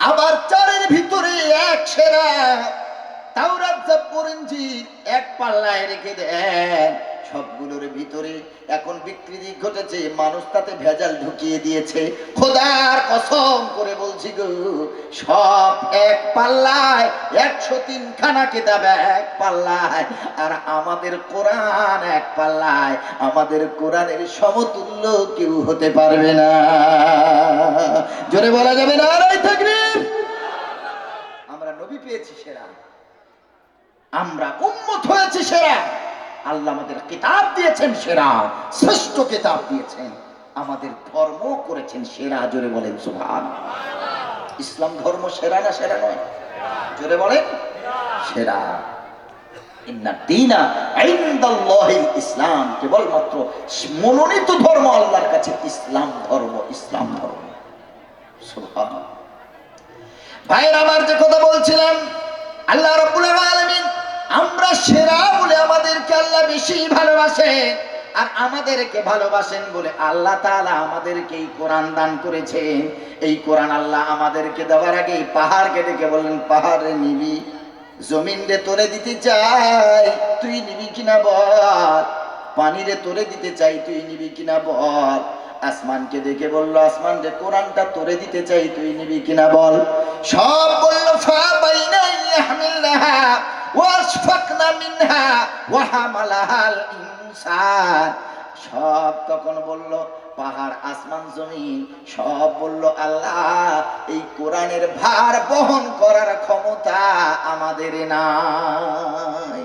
আবার চারের ভিতরে এক সেরা তাওরাত জাব্বুর এক পাল্লায় রেখে দেন। সবগুলোর ভিতরে এখন বিকৃতি ঘটেছে, মানুষ তাতে ভেজাল ঢুকিয়ে দিয়েছে। খোদার কসম করে বলছি গো, সব এক পাল্লায়, একশো তিনখানা কিতাব এক পাল্লায়, আর আমাদের কোরআন এক পাল্লায়, আমাদের কোরআনের সমতুল্য কেউ হতে পারবে না। জোরে বলা যাবে না? আমরা নবী পেয়েছি সেরা। আমরা উম্মত হয়েছি সেরা। আল্লাহ আমাদের কিতাব দিয়েছেন সেরা, শ্রেষ্ঠ কিতাব দিয়েছেন। আমাদের ধর্ম করেছেন সেরা, জোরে বলেন সুভান ইসলাম ধর্ম সেরা না সেরা নয়? জোরে বলেন, সেরা। ইসলাম কেবলমাত্র মনোনীত ধর্ম আল্লাহর কাছে, ইসলাম ধর্ম ইসলাম ধর্ম। ভাইয়ের, আমার যে কথা বলছিলাম, আল্লাহ আলামিন, আমরা সেরা আমাদেরকে আল্লাহ বেশি ভালোবাসেন আর আমাদেরকে ভালোবাসেন বলে আল্লাহ তাআলা আমাদেরকে এই কোরআন দান করেছেন এই কোরআন আল্লাহ আমাদেরকে দেওয়ার আগে এই পাহাড়কে ডেকে বললেন, পাহাড়ে নিবি জমিন রে তোরে দিতে চাই, তুই নিবি কিনা বল? পানি রে তোরে দিতে চাই, তুই নিবি কিনা বল? আসমানকে দেখে বলল আসমান রে কোরআনটা তোরে দিতে চাই, তুই নিবি কিনা বল? সব বলল ফা বাইনা ইয়াহমিলনাহা সব তখন বলল, পাহাড়, আসমান, জমিন, সব বলল, আল্লাহ, এই কোরআনের ভার বহন করার ক্ষমতা আমাদের নাই।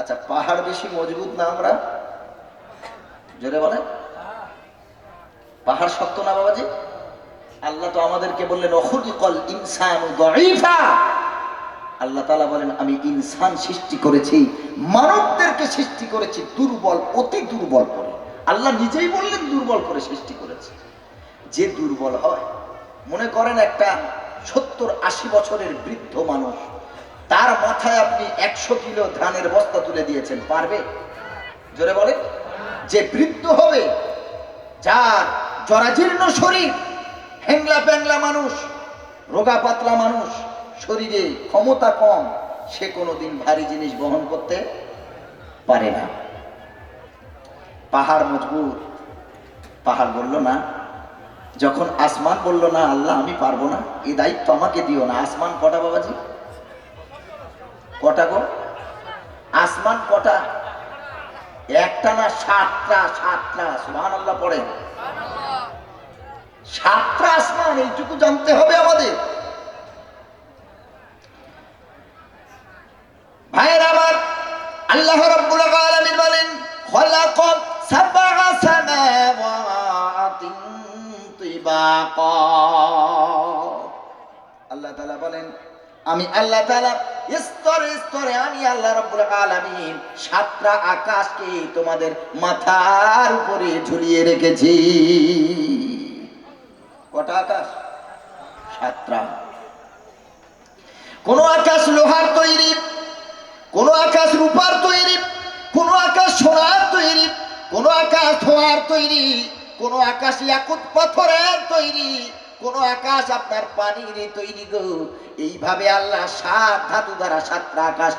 আচ্ছা পাহাড় বেশি মজবুত না আমরা? জোরে বলে পাহাড় শক্ত না বাবাজি? আল্লাহ তো আমাদেরকে বললেন অখুলিকল ইনসানু দঈফা। আল্লাহ তালা বলেন, আমি ইনসান সৃষ্টি করেছি, মানবদেরকে সৃষ্টি করেছি দুর্বল, অতি দুর্বল করে। আল্লাহ নিজেই বললেন, দুর্বল করে সৃষ্টি করেছে। যে দুর্বল হয়, মনে করেন একটা সত্তর আশি বছরের বৃদ্ধ মানুষ, তার মাথায় আপনি একশো কিলো ধানের বস্তা তুলে দিয়েছেন, পারবে? জোরে বলে যে বৃদ্ধ হবে, যার জরাজীর্ণ শরীর হ্যাংলা প্যাংলা মানুষ রোগা পাতলা মানুষ শরীরে ক্ষমতা কম, সে কোনোদিন ভারী জিনিস বহন করতে পারে না। পাহাড় মজবুত। পাহাড় বলল, না। যখন আসমান বলল, না, আল্লাহ, আমি পারব না। এই দায়িত্ব আমাকে দিও না। আসমান কটা, বাবাজি? কটা গো? আসমান কটা? একটা না সাতটা? সাতটা। সুহান আল্লাহ পড়ে সাতটা আসমান, এইটুকু জানতে হবে আমাদের। ভাইয়ের আমার, আল্লাহ রাব্বুল আলামিন বলেন খলাক সাবআ সামাওয়াতিন তিবাকা। আল্লাহ তাআলা বলেন, আমি আল্লাহ তাআলা স্তরে স্তরে আমি আল্লাহ রাব্বুল আলামিন সাতটা আকাশকে তোমাদের মাথার উপরে ঝুলিয়ে রেখেছি। কটা আকাশ? সাতটা। কোন আকাশ লোহার তৈরি কোন আকাশ রূপার তৈরি, কোন আকাশ সোনার তৈরি, কোন আকাশ ধোঁয়ার তৈরি, কোন আকাশ ইয়াকুত পাথরের তৈরি, কোন আকাশ আপনার পানির তৈরি গো। এইভাবে আল্লাহ সাত ধাতু দ্বারা সাতটা আকাশ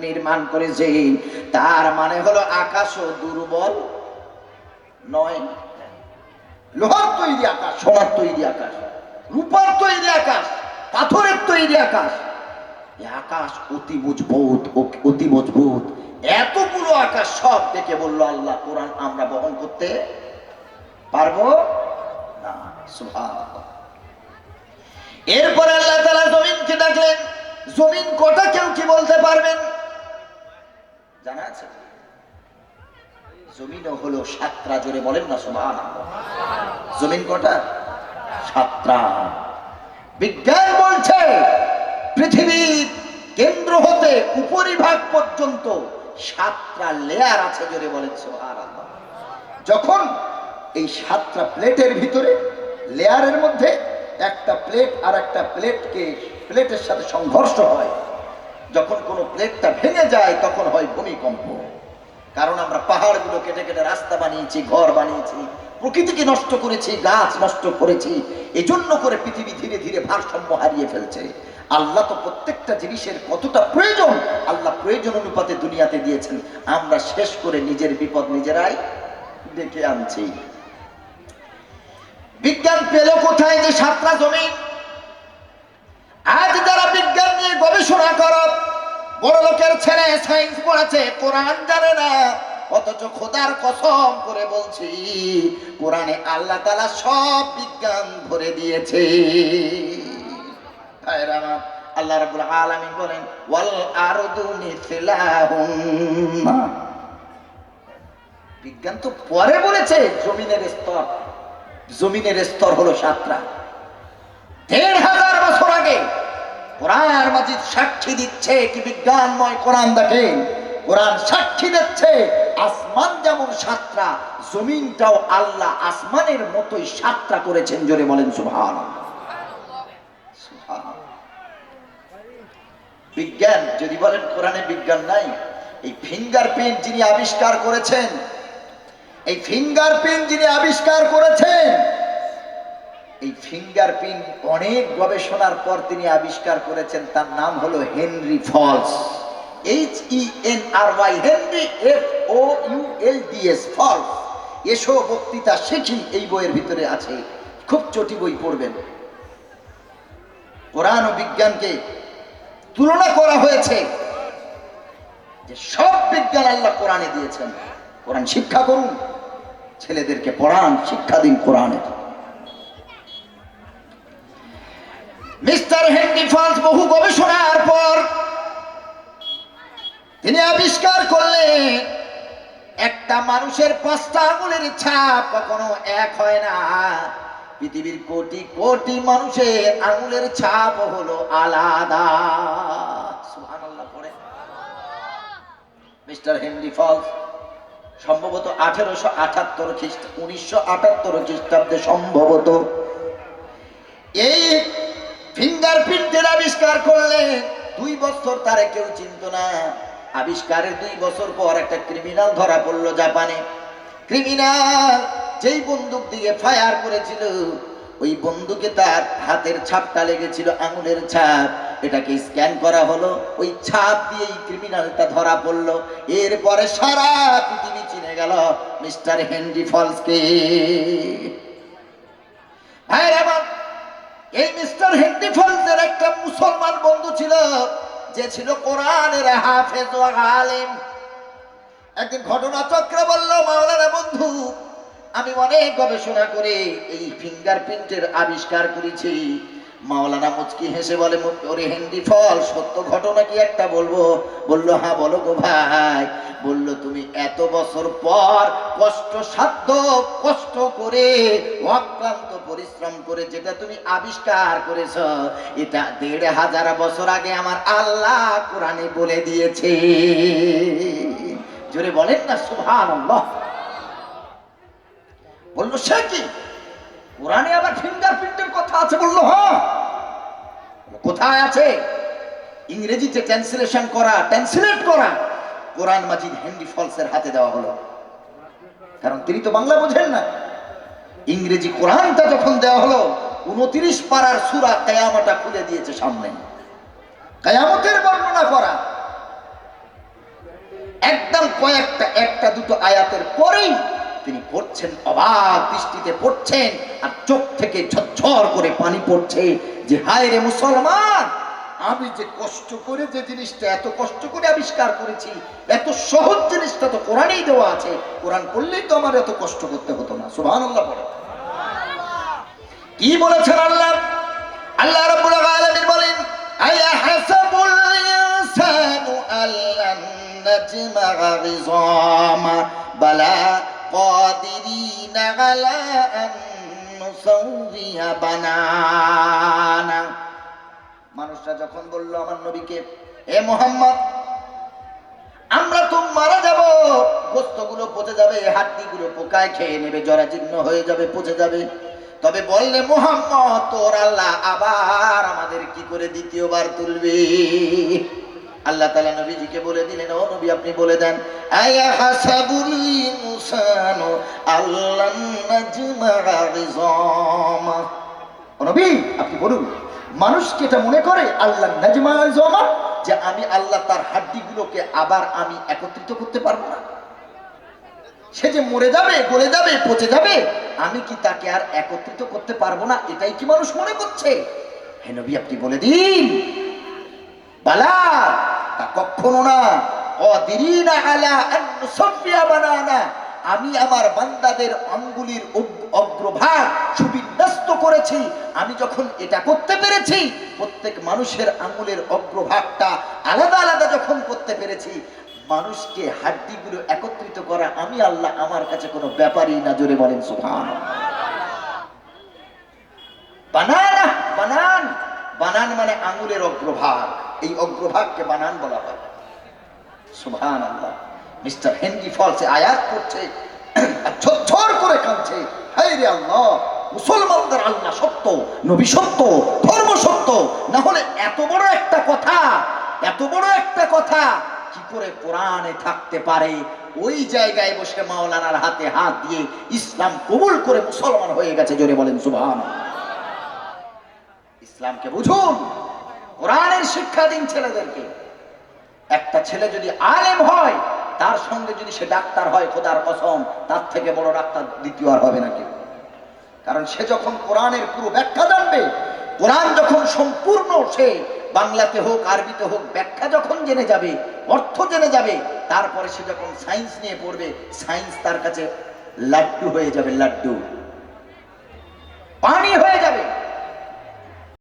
নির্মাণ- করেছেন। তার মানে হলো আকাশও দুর্বল, নয়, লোহার তৈরি আকাশ, সোনার তৈরি আকাশ, রূপার তৈরি আকাশ, পাথরের তৈরি আকাশ। আকাশ অতি মজবুত অতি মজবুত। এতগুলো আকাশ সব দেখে বলল, আল্লাহ কোরআন আমরা বহন করতে পারব না। এরপরে আল্লাহ তাআলা জমিনকে ডাকলেন। জমিন কটা কেউ কি বলতে পারবেন? জানা আছে? জমিনও হলো সাতটা, জোরে বলেন না, সুবহানাল্লাহ। জমিন কটা? সাতটা। বিজ্ঞান বলছে পৃথিবীর কেন্দ্র হতে উপরিভাগ পর্যন্ত সাতটা লেয়ার আছে জোরে বলেন সুবহানাল্লাহ। যখন এই সাতটা প্লেটের ভিতরে লেয়ারের মধ্যে একটা প্লেট আর একটা প্লেটকে, প্লেটের সাথে সংঘর্ষ হয়, যখন কোনো প্লেটটা ভেঙে যায় তখন হয় ভূমিকম্প। কারণ আমরা পাহাড়গুলো কেটে কেটে রাস্তা বানিয়েছি, ঘর বানিয়েছি, প্রকৃতিকে নষ্ট করেছি, গাছ নষ্ট করেছি, এজন্য করে পৃথিবী ধীরে ধীরে ভারসাম্য হারিয়ে ফেলছে। আল্লাহ তো প্রত্যেকটা জিনিসের কতটা প্রয়োজন, আল্লাহ প্রয়োজন অনুপাতে দুনিয়াতে দিয়েছেন। আমরা শেষ করে নিজের বিপদ নিজেরাই ডেকে আনছি। বিজ্ঞান পেল কোথায় যে সাতটা জমি আজ যারা বিজ্ঞান নিয়ে গবেষণা করো, বড় লোকের ছেলে সায়েন্স পড়েছে কোরআন জানে না, অথচ খোদার কসম করে বলছি, কোরআনে আল্লাহ তালা সব বিজ্ঞান ভরে দিয়েছে। আল্লাহ রাব্বুল আলামিন বলেন, ওয়াল আরদু মিথলাহুন্না বিজ্ঞান তো পরে বলেছে, জমিনের স্তর। জমিনের স্তর হলো সাতটা। দেড় হাজার বছর আগে কোরআন মাজিদ সাক্ষী দিচ্ছে কি বিজ্ঞানময় কোরআন দেখেন কোরআন সাক্ষী দিচ্ছে, আসমান যেমন সাতটা, জমিনটাও আল্লাহ আসমানের মতোই সাতটা করেছেন, জোরে বলেন সুভান বিজ্ঞান, যদি বলেন কোরআনে বিজ্ঞান নাই, এই ফিঙ্গারপ্রিন্ট যিনি আবিষ্কার করেছেন, এই ফিঙ্গারপ্রিন্ট যিনি আবিষ্কার করেছেন, এই ফিঙ্গারপ্রিন্ট অনেক গবেষণার পর তিনি আবিষ্কার করেছেন, তার নাম হলো Henry Foulds H E N R Y Henry F O U L D S Foulds. এসো বক্তৃতা শিখি, এই বইয়ের ভিতরে আছে, খুব চটি বই পড়বেন। কোরআন ও বিজ্ঞানকে তুলনা করা হয়েছে যে সব বিজ্ঞান আল্লাহ কোরআনে দিয়েছেন। কোরআন শিক্ষা করুন, ছেলেদেরকে পড়ান, শিক্ষা দিন কোরআনের মিস্টার হেনরি ফলস বহু গবেষণার পর তিনি আবিষ্কার করলেন, একটা মানুষের পাঁচটা আঙুলের ছাপ কখনো এক হয় না। পৃথিবীর কোটি কোটি মানুষের আঙুলের ছাপ হলো আলাদা। মিস্টার হেনরি ফলস, সম্ভবত আঠেরোশো আঠাত্তর খ্রিস্ট, উনিশশো আটাত্তর খ্রিস্টাব্দে সম্ভবত এই ফিঙ্গারপ্রিন্টের আবিষ্কার করলে দুই বছর তারে কেউ চিনত না। আবিষ্কারের দুই বছর পর একটা ক্রিমিনাল ধরা পড়ল জাপানে। ক্রিমিনাল যেই বন্দুক দিয়ে ফায়ার করেছিল, ওই বন্দুকে তার হাতের ছাপটা লেগেছিল আঙুলের ছাপ। এটাকে স্ক্যান করা হলো, ওই ছাপ দিয়েই ক্রিমিনালটা ধরা পড়ল। এরপরে সারা পৃথিবী চিনে গেল মিস্টার হেনরি ফলসকে। আমার এই মিস্টার হেনরি ফলসের একটা মুসলমান বন্ধু ছিল, যে ছিল কোরআনের হাফেজ আলিম। একদিন ঘটনা চক্র বলল, মাওলানা বন্ধু আমি অনেক গবেষণা করে এই ফিঙ্গারপ্রিন্টের আবিষ্কার করেছি। মাওলানা মুচকি হেসে বলে ওরে হেনরি ফল, সত্য ঘটনা কি একটা বলব? বলল হ্যাঁ বলো গো ভাই। বলল, তুমি এত বছর পর কষ্ট, সাধ্য, কষ্ট করে, অক্লান্ত পরিশ্রম করে যেটা তুমি আবিষ্কার করেছ, এটা দেড় হাজার বছর আগে আমার আল্লাহ কোরআনে বলে দিয়েছে। জোরে বলেন না সুভান বলল, সে কি? কোরআনে আবার ফিঙ্গারপ্রিন্টের কথা আছে, বলল হ্যাঁ। কোথায় আছে? ইংরেজিতে ট্রান্সলেশন করা ট্রান্সলেট করা। কোরআন মাজিদ হেনরি ফলসের হাতে দেওয়া হলো। কারণ তিনি তো বাংলা বোঝেন না। ইংরেজি কোরআনটা যখন দেওয়া হলো, উনত্রিশ পাড়ার সুরা কেয়ামটা খুলে দিয়েছে সামনে। কেয়ামতের বর্ণনা করা। একদম কয়েকটা, একটা, দুটো আয়াতের পরেই তিনি পড়ছেন, অবাক দৃষ্টিতে পড়ছেন আর চোখ থেকে ঝরঝর করে পানি পড়ছে যে, হায় রে মুসলমান, আমি যে কষ্ট করে যে জিনিসটা এত কষ্ট করে আবিষ্কার করেছি, এত সহজ জিনিসটা তো কোরআনেই দেওয়া আছে। কোরআন পড়লেই তো আমার এত কষ্ট করতে হতো না। সুবহানাল্লাহ পড়ে। কি বলেছেন আল্লাহ? আল্লাহ রাব্বুল আলামিন বলেন আয়া হাসাবুল ইনসানু নাজমা গিজামা বালা قادرين على أن نسوي বানানা মানুষরা যখন বলল আমার নবীকে এ মোহাম্মদ আমরা তো মারা যাব গোস্তগুলো পচে যাবে হাড্ডিগুলো পোকায় খেয়ে নেবে জরাজীর্ণ হয়ে যাবে পচে যাবে তবে বললে মোহাম্মদ তোর আল্লাহ আবার আমাদের কি করে দ্বিতীয়বার তুলবে আল্লাহ তালা নবীজিকে বলে দিলেন, ও নবী, আপনি বলে দেন, আয়া হাসাবুল আল্লান নাজমা ইযামা ও নবী, আপনি বলুন মানুষ কি এটা মনে করে আল্লাহ নাজমা ইযামা যে আমি আল্লাহ তার হাড্ডিগুলোকে আবার আমি একত্রিত করতে পারব না। সে যে মরে যাবে, গলে যাবে, পচে যাবে, আমি কি তাকে আর একত্রিত করতে পারব না? এটাই কি মানুষ মনে করছে? হে নবী, আপনি বলে দিন। বালা তা কখনো না। আমি আমার বান্দাদের অঙ্গুলির অগ- অগ্রভাগ সুবিন্যস্ত করেছি। আমি যখন এটা করতে পেরেছি, প্রত্যেক মানুষের আঙ্গুলের অগ্রভাগটা আলাদা আলাদা যখন করতে পেরেছি, মানুষকে হাড্ডিগুলো একত্রিত করা আমি আল্লাহ আমার কাছে কোনো ব্যাপারই না, জোরে বলেন সুফান বানানা, বানান। বানান মানে আঙুলের অগ্রভাগ। এই অগ্রভাগকে বানান বলা হয়। হেনরি ফলসে আয়াত করছে ঝরঝর করে কাঁদছে। মুসলমানদের আল্লাহ সত্য, নবী সত্য, ধর্ম সত্য, না হলে এত বড় একটা কথা, এত বড় একটা কথা, কি করে কোরআনে থাকতে পারে? ওই জায়গায় বসে মাওলানার হাতে হাত দিয়ে ইসলাম কবুল করে মুসলমান হয়ে গেছে, জোরে বলেন সুবহান ইসলামকে বুঝুন। কোরআনের শিক্ষা দিন ছেলেদেরকে। একটা ছেলে যদি আলেম হয়, তার সঙ্গে যদি সে ডাক্তার হয়, খোদার কসম, তার থেকে বড় ডাক্তার দ্বিতীয় আর হবে না কেউ। কারণ সে যখন কোরআনের পুরো ব্যাখ্যা জানবে, কোরআন যখন সম্পূর্ণ সে বাংলাতে হোক, আরবিতে হোক, ব্যাখ্যা যখন জেনে যাবে, অর্থ জেনে যাবে, তারপরে সে যখন সায়েন্স নিয়ে পড়বে, সায়েন্স তার কাছে লাড্ডু হয়ে যাবে, লাড্ডু। পানি হয়ে যাবে।